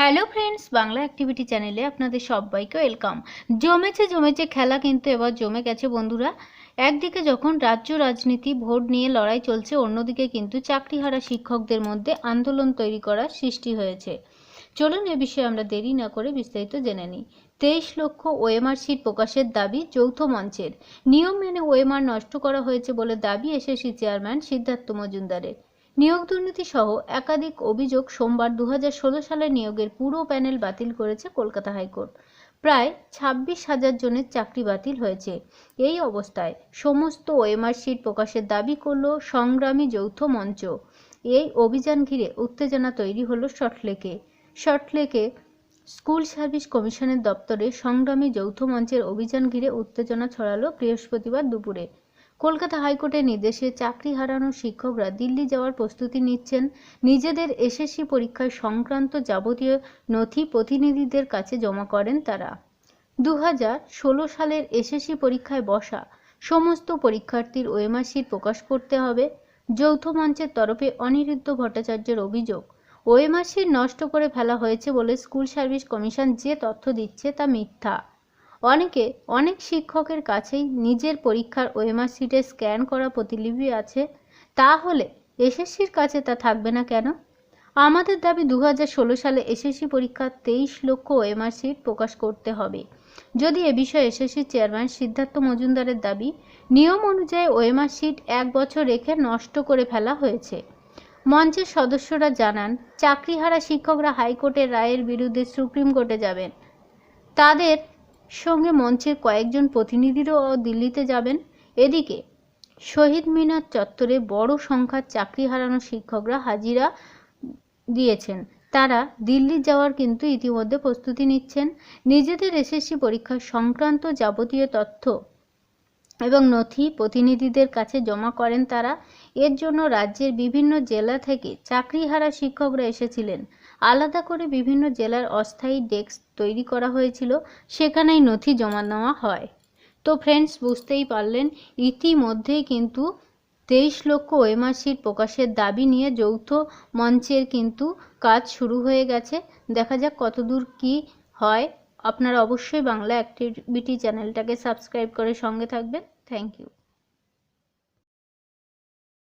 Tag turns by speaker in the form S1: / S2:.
S1: Hello friends Bangla activity চ্যানেলে আপনাদের সবাইকে ওয়েলকাম জমেছে জমেছে খেলা কিন্তু এবার জমে গেছে বন্ধুরা। একদিকে যখন রাজ্য রাজনীতি ভোট নিয়ে লড়াই চলছে, অন্যদিকে কিন্তু চাকরিহারা শিক্ষকদের মধ্যে আন্দোলন তৈরি করার সৃষ্টি হয়েছে। চলুন এ বিষয়ে আমরা দেরি না করে বিস্তারিত জেনে নিই। তেইশ লক্ষ ওএমআর সিট প্রকাশের দাবি যৌথ মঞ্চের। নিয়ম মেনে ওএমআর নষ্ট করা হয়েছে বলে দাবি এসএসসি চেয়ারম্যান সিদ্ধার্থ মজুমদারের। নিয়োগ দুর্নীতি সহ একাধিক অভিযোগ সোমবার দু হাজার ষোলো সালে নিয়োগের পুরো প্যানেল বাতিল করেছে কলকাতা হাইকোর্ট। প্রায় ছাব্বিশ হাজার জনের চাকরি বাতিল হয়েছে। এই অবস্থায় সমস্ত ওএমআর শিট প্রকাশের দাবি করল সংগ্রামী যৌথ মঞ্চ। এই অভিযান ঘিরে উত্তেজনা তৈরি হলো শর্টলেকে শর্টলেকে স্কুল সার্ভিস কমিশনের দপ্তরে সংগ্রামী যৌথ মঞ্চের অভিযান ঘিরে উত্তেজনা ছড়ালো বৃহস্পতিবার দুপুরে। কলকাতা হাইকোর্টের নির্দেশে চাকরি হারানো শিক্ষকরা দিল্লি যাওয়ার প্রস্তুতি নিচ্ছেন। নিজেদের এসএসসি পরীক্ষায় সংক্রান্ত যাবতীয় নথি প্রতিনিধিদের কাছে জমা করেন তারা। দু সালের এসএসসি পরীক্ষায় বসা সমস্ত পরীক্ষার্থীর শিট প্রকাশ করতে হবে। যৌথ মঞ্চের তরফে অনিরুদ্ধ ভট্টাচার্যের অভিযোগ শিট নষ্ট করে ফেলা হয়েছে বলে স্কুল সার্ভিস কমিশন যে তথ্য দিচ্ছে তা মিথ্যা। অনেকে, অনেক শিক্ষকের কাছেই নিজের পরীক্ষার ওএমআর শিটে স্ক্যান করা প্রতিলিপি আছে। তাহলে এসএসসির কাছে তা থাকবে না কেন? আমাদের দাবি দু হাজার ষোলো সালে এসএসসি পরীক্ষার তেইশ লক্ষ ওএমআর শিট প্রকাশ করতে হবে। যদি এ বিষয়ে এসএসসি চেয়ারম্যান সিদ্ধার্থ মজুমদারের দাবি, নিয়ম অনুযায়ী ওএমআর শিট এক বছর রেখে নষ্ট করে ফেলা হয়েছে। মঞ্চের সদস্যরা জানান, চাকরিহারা শিক্ষকরা হাইকোর্টের রায়ের বিরুদ্ধে সুপ্রিম কোর্টে যাবেন। তাদের সঙ্গে মঞ্চের কয়েকজন প্রতিনিধিরও দিল্লিতে যাবেন। এদিকে, শহীদ মিনার চত্বরে বড় সংখ্যার চাকরি হারানো শিক্ষকরা হাজিরা দিয়েছেন। তারা দিল্লি যাওয়ার কিন্তু ইতিমধ্যে প্রস্তুতি নিচ্ছেন। নিজেদের এসএসসি পরীক্ষা সংক্রান্ত যাবতীয় তথ্য এবং নথি প্রতিনিধিদের কাছে জমা করেন তারা। এর জন্য রাজ্যের বিভিন্ন জেলা থেকে চাকরিহারা শিক্ষকরা এসেছিলেন। আলাদা করে বিভিন্ন জেলার অস্থায়ী ডেস্ক তৈরি করা হয়েছিল, সেখানেই নথি জমা নেওয়া হয়। তো ফ্রেন্ডস বুঝতেই পারলেন, ইতিমধ্যেই কিন্তু তেইশ লক্ষ ওয়েমার শিট প্রকাশের দাবি নিয়ে যৌথ মঞ্চের কিন্তু কাজ শুরু হয়ে গেছে। দেখা যাক কতদূর কি হয়। আপনারা অবশ্যই বাংলা অ্যাক্টিভিটি চ্যানেলটাকে সাবস্ক্রাইব করে সঙ্গে থাকবেন। Thank you